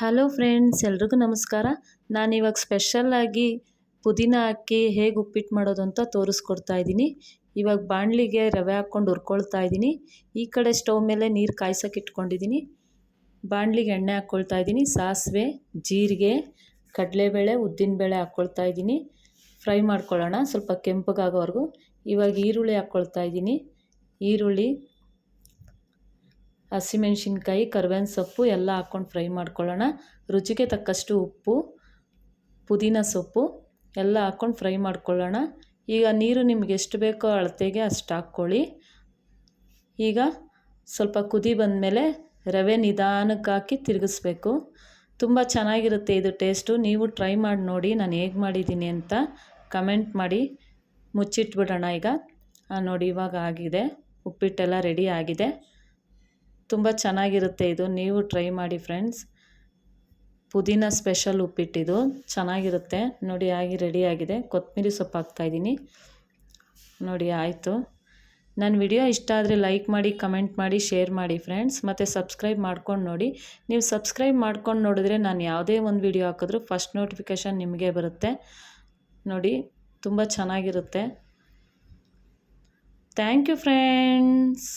Hello friends ಎಲ್ರಿಗೂ ನಮಸ್ಕಾರ. ನಾನಿವಾಗ ಸ್ಪೆಷಲ್ಲಾಗಿ ಪುದೀನ ಹಾಕಿ ಹೇಗೆ ಉಪ್ಪಿಟ್ಟು ಮಾಡೋದು ಅಂತ ತೋರಿಸ್ಕೊಡ್ತಾ ಇದ್ದೀನಿ. ಇವಾಗ ಬಾಣಲಿಗೆ ರವೆ ಹಾಕ್ಕೊಂಡು ಹುರ್ಕೊಳ್ತಾ ಇದ್ದೀನಿ. ಈ ಕಡೆ ಸ್ಟವ್ ಮೇಲೆ ನೀರು ಕಾಯ್ಸೋಕೆ ಇಟ್ಕೊಂಡಿದ್ದೀನಿ. ಬಾಣಲಿಗೆ ಎಣ್ಣೆ ಹಾಕ್ಕೊಳ್ತಾ ಇದ್ದೀನಿ. ಸಾಸಿವೆ, ಜೀರಿಗೆ, ಕಡಲೆಬೇಳೆ, ಉದ್ದಿನಬೇಳೆ ಹಾಕ್ಕೊಳ್ತಾ ಇದ್ದೀನಿ. ಫ್ರೈ ಮಾಡ್ಕೊಳ್ಳೋಣ. ಸ್ವಲ್ಪ ಕೆಂಪಗಾಗೋವರೆಗೂ. ಇವಾಗ ಈರುಳ್ಳಿ ಹಾಕ್ಕೊಳ್ತಾ ಇದ್ದೀನಿ. ಈರುಳ್ಳಿ ಹಸಿಮೆಣ್ಸಿನ್ಕಾಯಿ ಕರ್ಬೇವಿನ ಸೊಪ್ಪು ಎಲ್ಲ ಹಾಕ್ಕೊಂಡು ಫ್ರೈ ಮಾಡ್ಕೊಳ್ಳೋಣ. ರುಚಿಗೆ ತಕ್ಕಷ್ಟು ಉಪ್ಪು, ಪುದೀನ ಸೊಪ್ಪು ಎಲ್ಲ ಹಾಕ್ಕೊಂಡು ಫ್ರೈ ಮಾಡ್ಕೊಳ್ಳೋಣ. ಈಗ ನೀರು ನಿಮ್ಗೆ ಎಷ್ಟು ಬೇಕೋ ಅಳತೆಗೆ ಅಷ್ಟು ಹಾಕ್ಕೊಳ್ಳಿ. ಈಗ ಸ್ವಲ್ಪ ಕುದಿ ಬಂದಮೇಲೆ ರವೆ ನಿಧಾನಕ್ಕೆ ಹಾಕಿ ತಿರುಗಿಸ್ಬೇಕು. ತುಂಬ ಚೆನ್ನಾಗಿರುತ್ತೆ ಇದು ಟೇಸ್ಟು. ನೀವು ಟ್ರೈ ಮಾಡಿ ನೋಡಿ ನಾನು ಹೇಗೆ ಮಾಡಿದ್ದೀನಿ ಅಂತ ಕಮೆಂಟ್ ಮಾಡಿ. ಮುಚ್ಚಿಟ್ಬಿಡೋಣ ಈಗ. ನೋಡಿ ಇವಾಗ ಆಗಿದೆ. ಉಪ್ಪಿಟ್ಟೆಲ್ಲ ರೆಡಿ ಆಗಿದೆ. ತುಂಬ ಚೆನ್ನಾಗಿರುತ್ತೆ ಇದು. ನೀವು ಟ್ರೈ ಮಾಡಿ ಫ್ರೆಂಡ್ಸ್. ಪುದೀನ ಸ್ಪೆಷಲ್ ಉಪ್ಪಿಟ್ಟಿದು. ಚೆನ್ನಾಗಿರುತ್ತೆ. ನೋಡಿ, ಆಗಿ ರೆಡಿಯಾಗಿದೆ ಕೊತ್ತಂಬರಿ ಸೊಪ್ಪು ಹಾಕ್ತಾಯಿದ್ದೀನಿ ನೋಡಿ, ಆಯಿತು. ನನ್ನ ವಿಡಿಯೋ ಇಷ್ಟ ಆದರೆ ಲೈಕ್ ಮಾಡಿ, ಕಮೆಂಟ್ ಮಾಡಿ, ಶೇರ್ ಮಾಡಿ ಫ್ರೆಂಡ್ಸ್. ಮತ್ತು ಸಬ್ಸ್ಕ್ರೈಬ್ ಮಾಡ್ಕೊಂಡು ನೋಡಿ. ನೀವು ಸಬ್ಸ್ಕ್ರೈಬ್ ಮಾಡ್ಕೊಂಡು ನೋಡಿದ್ರೆ ನಾನು ಯಾವುದೇ ಒಂದು ವಿಡಿಯೋ ಹಾಕಿದ್ರೂ ಫಸ್ಟ್ ನೋಟಿಫಿಕೇಷನ್ ನಿಮಗೆ ಬರುತ್ತೆ. ನೋಡಿ, ತುಂಬ ಚೆನ್ನಾಗಿರುತ್ತೆ. Thank you friends.